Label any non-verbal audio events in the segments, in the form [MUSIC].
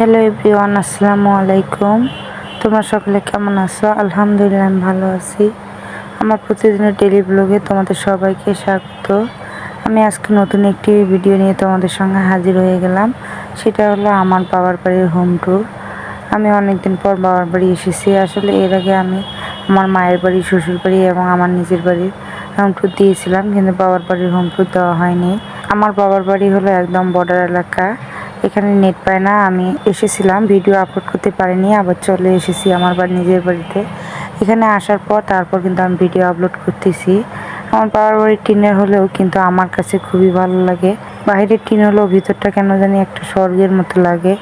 Hello everyone আসসালামু আলাইকুম তোমরা সকলে কেমন আছো? আলহামদুলিল্লাহ, আমি ভালো আছি। আমার প্রতিদিনের ডেলি ব্লগে তোমাদের সবাইকে স্বাগত। আমি আজকে নতুন একটি ভিডিও নিয়ে তোমাদের সঙ্গে হাজির হয়ে গেলাম। সেটা হলো আমার বাবার বাড়ির হোম ট্যুর আমি অনেকদিন পর বাবার বাড়ি এসেছি। আসলে এর আগে আমি আমার মায়ের বাড়ি, শ্বশুর বাড়ি এবং আমার নিজের বাড়ির হোম ট্যুর দিয়েছিলাম। কিন্তু বাবার বাড়ির হোম ট্যুর দেওয়া হয়নি। আমার বাবার বাড়ি হলো একদম বর্ডার এলাকা। এখানে নেট পায় না। আমি এসেছিলাম ভিডিও আপলোড করতে পারিনি, আবার চলে এসেছি আমার বাড়ি নিজের বাড়িতে। এখানে আসার পর তারপর কিন্তু আমি ভিডিও আপলোড করতেছি। আমার বাবার বাড়ির টিনের হলেও কিন্তু আমার কাছে খুবই ভালো লাগে। বাইরের টিন হলেও ভিতরটা কেন জানি একটা স্বর্গের মতো লাগে।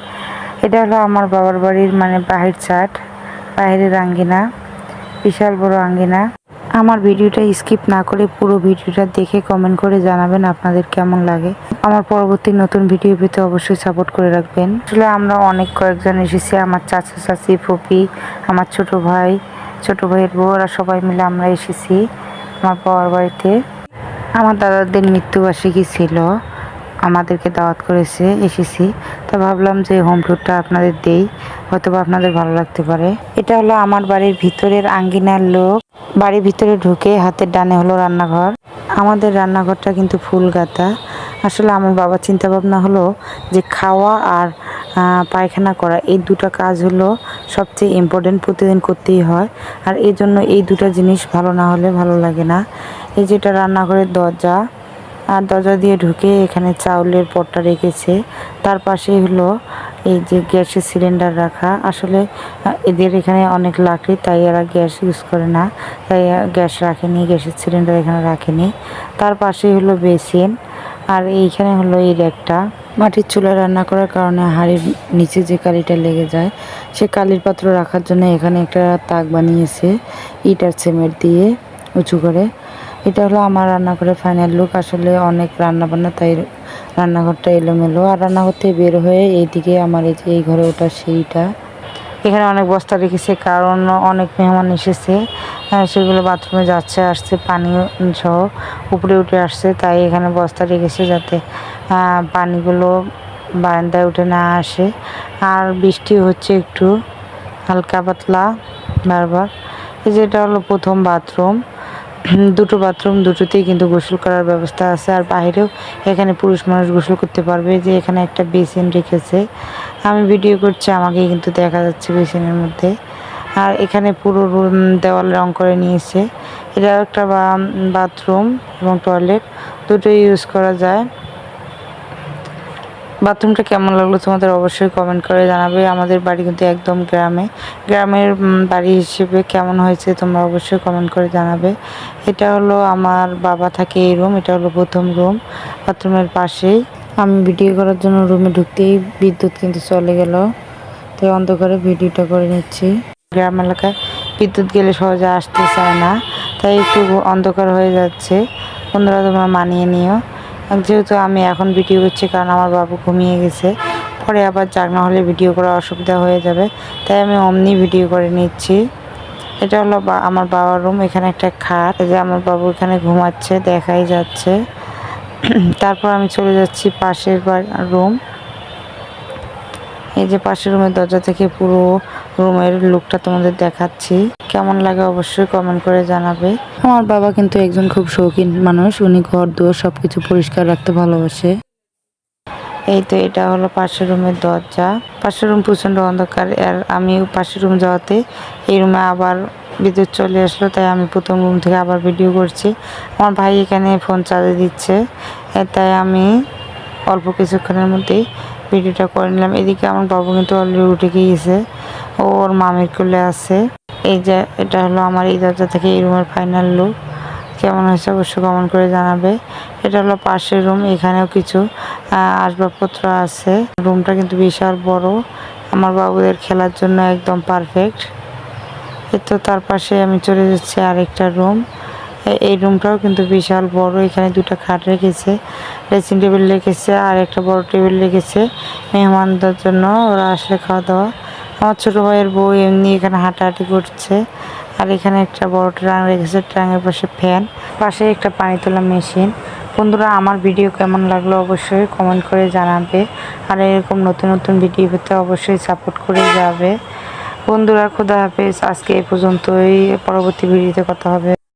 এটা হলো আমার বাবার বাড়ির মানে বাহির চাট বাইরের আঙ্গিনা, বিশাল বড় আঙ্গিনা। আমার ভিডিওটা স্কিপ না করে পুরো ভিডিওটা দেখে কমেন্ট করে জানাবেন আপনাদের কেমন লাগে। আমার পরবর্তী নতুন ভিডিও পেতে অবশ্যই সাপোর্ট করে রাখবেন। আসলে আমরা অনেক কয়েকজন এসেছি, আমার চাচা, চাচি, ফুপি, আমার ছোট ভাই, ছোট ভাইয়ের বউরা সবাই মিলে আমরা এসেছি আমার বাবার বাড়িতে। আমার দাদাদের মৃত্যুবার্ষিকী ছিল। আমাদেরকে দাওয়াত করেছে এসেছি তো ভাবলাম যে হোম ট্যুরটা আপনাদের দেই হয়তো আপনাদের ভালো লাগতে পারে। এটা হলো আমার বাড়ির ভিতরের আঙ্গিনার লোক। বাড়ির ভিতরে ঢুকে হাতের ডানে হলো রান্নাঘর। আমাদের রান্নাঘরটা কিন্তু ফুল গাঁথা আসলে আমার বাবার চিন্তা ভাবনা হলো যে খাওয়া আর পায়খানা করা, এই দুটো কাজ হলো সবচেয়ে ইম্পর্টেন্ট প্রতিদিন করতেই হয়। আর এই জন্য এই দুটো জিনিস ভালো না হলে ভালো লাগে না। এই যেটা রান্নাঘরের দরজা আর দরজা দিয়ে ঢুকে এখানে চাউলের পটটা রেখেছে। তার পাশে হলো এই যে গ্যাসের সিলিন্ডার রাখা। আসলে এদের এখানে অনেক লাকড়ি, তাই এরা গ্যাস ইউজ করে না। তাই গ্যাস রাখেনি, গ্যাসের সিলিন্ডার এখানে রাখেনি। তার পাশে হলো বেসিন, আর এইখানে হলো এই র্যাকটা। মাটির চুলা রান্না করার কারণে হাড়ির নিচে যে কালিটা লেগে যায়, সে কালির পাত্র রাখার জন্য এখানে একটা তাক বানিয়েছে ইট আর সিমেন্ট দিয়ে উঁচু করে। এটা হলো আমার রান্নাঘরের ফাইনাল লুক আসলে অনেক রান্না বান্না তাই রান্নাঘরটা এলোমেলো। আর রান্নাঘর থেকে বের হয়ে এইদিকে আমার এই যে এই ঘরে ওটা সেইটা। এখানে অনেক বস্তা রেখেছে কারণ অনেক মেহমান এসেছে। হ্যাঁ, সেগুলো বাথরুমে যাচ্ছে আসছে পানি সহ উপরে উঠে আসছে তাই এখানে বস্তা রেখেছে যাতে পানিগুলো বারান্দায় উঠে না আসে। আর বৃষ্টি হচ্ছে একটু হালকা পাতলা বারবার। এই যেটা হলো প্রথম বাথরুম। দুটো বাথরুম দুটোতেই কিন্তু গোসল করার ব্যবস্থা আছে। আর বাইরেও এখানে পুরুষ মানুষ গোসল করতে পারবে। যে এখানে একটা বেসিন রেখেছে। আমি ভিডিও করছি আমাকে কিন্তু দেখা যাচ্ছে বেসিনের মধ্যে। আর এখানে পুরো রুম দেওয়াল রং করে নিয়েছে। এটা একটা বাথরুম এবং টয়লেট। দুটোই ইউজ করা যায়। বাথরুমটা কেমন লাগল তোমাদের অবশ্যই কমেন্ট করে জানাবে। আমাদের বাড়ি কিন্তু একদম গ্রামে। গ্রামের বাড়ি হিসেবে কেমন হয়েছে তোমরা অবশ্যই কমেন্ট করে জানাবে। এটা হলো আমার বাবা থাকে এই রুম এটা হলো প্রথম রুম বাথরুমের পাশেই। আমি ভিডিও করার জন্য রুমে ঢুকতেই বিদ্যুৎ কিন্তু চলে গেল। তাই অন্ধকারে ভিডিওটা করে নিচ্ছি। গ্রাম এলাকায় বিদ্যুৎ গেলে সহজে আসতে চায় না। তাই একটু অন্ধকার হয়ে যাচ্ছে। বন্ধুরা, তোমরা মানিয়ে নিও। যেহেতু আমি এখন ভিডিও করছি, কারণ আমার বাবু ঘুমিয়ে গেছে। পরে আবার জাগনা হলে ভিডিও করা অসুবিধা হয়ে যাবে। তাই আমি অমনি ভিডিও করে নিচ্ছি। এটা হলো আমার বাবার রুম, এখানে একটা খাট। যে আমার বাবু এখানে ঘুমাচ্ছে, দেখাই যাচ্ছে। [CLEARS THROAT] তারপর আমি চলে যাচ্ছি পাশের রুম। এই যে পাশের রুমের দরজা থেকে পুরো রুমের লুকটা তোমাদের দেখাচ্ছি। কেমন লাগে অবশ্যই কমেন্ট করে জানাবে। আমার বাবা কিন্তু একজন খুব শৌখিন মানুষ উনি ঘর দুয়ার সবকিছু পরিষ্কার রাখতে ভালোবাসে। এই তো এটা হলো পাশের রুমের দরজা। পাশের রুম প্রচণ্ড অন্ধকার আর আমি পাশের রুম যাওয়াতে এই রুমে আবার বিদ্যুৎ চলে আসলো তাই আমি প্রথম রুম থেকে আবার ভিডিও করছি। আমার ভাই এখানে ফোন চার্জে দিচ্ছে তাই আমি অল্প কিছুক্ষণের মধ্যেই ভিডিওটা করে নিলাম। এদিকে আমার বাবু কিন্তু অলরেডি উঠে গিয়েছে ও ওর মামির কোলে আছে। এই যে, এটা হলো আমার এই দরজা থেকে এই রুমের ফাইনাল লুক কেমন হয়েছে অবশ্যই কমেন্ট করে জানাবে। এটা হলো পাশের রুম এখানেও কিছু আসবাবপত্র আছে। রুমটা কিন্তু বিশাল বড়। আমার বাবুদের খেলার জন্য একদম পারফেক্ট তো তার পাশে আমি চলে যাচ্ছি আরেকটা রুম এই রুমটাও কিন্তু বিশাল বড়। এখানে দুটো খাট রেখেছে ড্রেসিং টেবিল রেখেছে, আর একটা বড় টেবিল রেখেছে। মেহমানদের জন্য ওরা আসলে খাওয়া দাওয়া আমার ছোটো ভাইয়ের বউ এমনি এখানে হাঁটাহাঁটি করছে। আর এখানে একটা বড় ট্রাং রেখেছে ট্রাঙের পাশে ফ্যান। পাশে একটা পানি তোলা মেশিন। বন্ধুরা, আমার ভিডিও কেমন লাগল অবশ্যই কমেন্ট করে জানাবে। আর এরকম নতুন নতুন ভিডিও পেতে অবশ্যই সাপোর্ট করে যাবে। বন্ধুরা, খুদা হাফেজ। আজকে এই পর্যন্তই। পরবর্তী ভিডিওতে কথা হবে।